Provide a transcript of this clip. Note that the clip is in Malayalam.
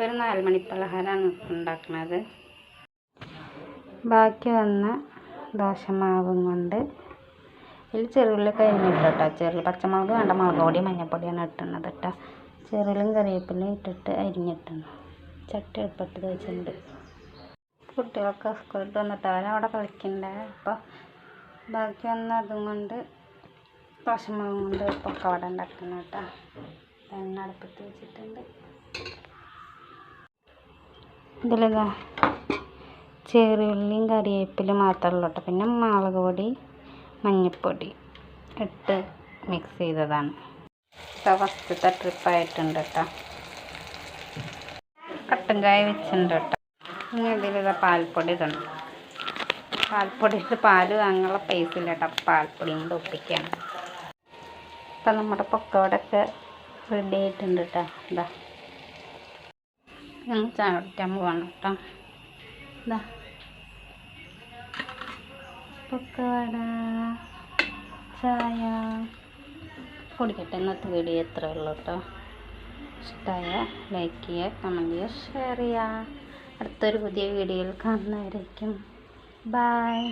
ഇപ്പോൾ ഒരു നാല് മണി പലഹാരമാണ് ഉണ്ടാക്കുന്നത് ബാക്കി വന്ന ദോശമാവും കൊണ്ട് ഇതിൽ ചെറുള്ളി കരിഞ്ഞിട്ട് കേട്ടോ ചെറു പച്ചമുളക് വേണ്ട മുളക് പൊടി മഞ്ഞൾപ്പൊടിയാണ് ഇട്ടുന്നത് കേട്ടോ ചെറുള്ളിയും കറിവേപ്പിലും ഇട്ടിട്ട് അരിഞ്ഞിട്ടുണ്ട് ചട്ടി എളുപ്പത്തിൽ വെച്ചിട്ടുണ്ട്. കുട്ടികളൊക്കെ സ്കൂളിൽ വന്നിട്ട് അവരവിടെ കളിക്കണ്ടേ? അപ്പോൾ ബാക്കി വന്ന അതും കൊണ്ട് ദോശമാവും കൊണ്ട് പൊക്കവട ഉണ്ടാക്കണം കേട്ടോ എണ്ണ അടുപ്പത്ത് വെച്ചിട്ടുണ്ട്. ഇതിലിതാ ചെറിയുള്ളിയും കറിവേപ്പിലും മാത്രമേ ഉള്ളൂ കേട്ടോ. പിന്നെ മുളക് പൊടി മഞ്ഞൾപ്പൊടി ഇട്ട് മിക്സ് ചെയ്തതാണ്. ഇതാ ഫസ്റ്റത്തെ ട്രിപ്പായിട്ടുണ്ട് കേട്ടോ. കട്ടൻ ചായ വെച്ചിട്ടുണ്ട് കേട്ടോ. ഇനി ഇതിലിതാ പാൽപ്പൊടി ഇതുണ്ട് പാൽപ്പൊടി പാൽ വാങ്ങാനുള്ള പൈസ ഇല്ല കേട്ടോ. പാൽപ്പൊടി കൊണ്ട് ഒപ്പിക്കുകയാണ് ഇപ്പം നമ്മുടെ പൊക്കോടൊക്കെ റെഡി ആയിട്ടുണ്ട് കേട്ടോ. ഇതാ. ഞങ്ങൾ ചായ കുടിക്കാൻ കേട്ടോ. എന്താ പൊക്കവട ചായ. കുടിക്കട്ടെ ഇന്നത്തെ വീഡിയോ എത്ര ഉള്ളൂ കേട്ടോ. ഇഷ്ടമായ ലൈക്ക് ചെയ്യുക കമന്റ് ചെയ്യുക ഷെയർ ചെയ്യുക. അടുത്തൊരു പുതിയ വീഡിയോയിൽ കാണുന്നവരായിരിക്കും ബായ്